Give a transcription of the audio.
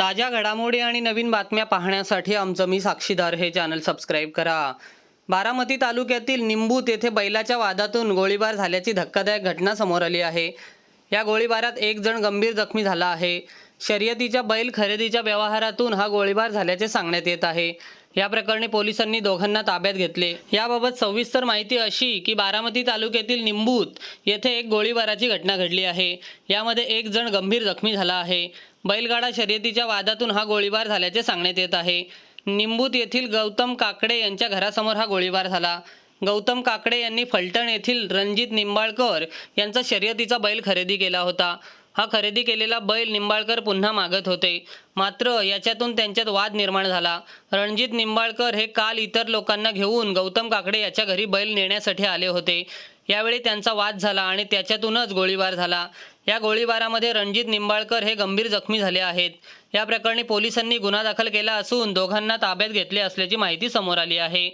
ताज्या घडामोडी आणि नवीन बातम्या पाहण्यासाठी आमचं मी साक्षीदार हे चॅनल सबस्क्राईब करा. बारामती तालुक्यातील निंबूत येथे बैलाच्या वादातून गोळीबार झाल्याची धक्कादायक घटना समोर आली आहे. या गोळीबारात एक जण गंभीर जखमी झाला आहे. शर्यतीच्या बैल खरेदीच्या व्यवहारातून हा गोळीबार झाल्याचे सांगण्यात येत आहे. या प्रकरणी पोलिसांनी दोघांना ताब्यात घेतले. याबाबत सविस्तर माहिती अशी की बारामती तालुक्यातील निंबूत येथे एक गोळीबाराची घटना घडली आहे. यामध्ये एक जण गंभीर जखमी झाला आहे. बैलगाडा शर्यतीच्या वादातून हा गोळीबार झाल्याचे सांगण्यात येत आहे. निंबूत येथील गौतम काकडे यांच्या घरासमोर हा गोळीबार झाला. गौतम काकडे यांनी फलटण येथील रणजित निंबाळकर यांचा शर्यतीचा बैल खरेदी केला होता. हा खरेदी केलेला बैल निंबाळकर पुन्हा मागत होते. मात्र याच्यातून त्यांच्यात वाद निर्माण झाला. रणजित निंबाळकर हे काल इतर लोकांना घेऊन गौतम काकडे याच्या घरी बैल नेण्यासाठी आले होते. यावेळी त्यांचा वाद झाला आणि त्याच्यातूनच गोळीबार झाला. या गोळीबारामध्ये रणजित निंबाळकर हे गंभीर जखमी झाले आहेत. या प्रकरणी पोलिसांनी गुन्हा दाखल केला असून दोघांना ताब्यात घेतले असल्याची माहिती समोर आली आहे.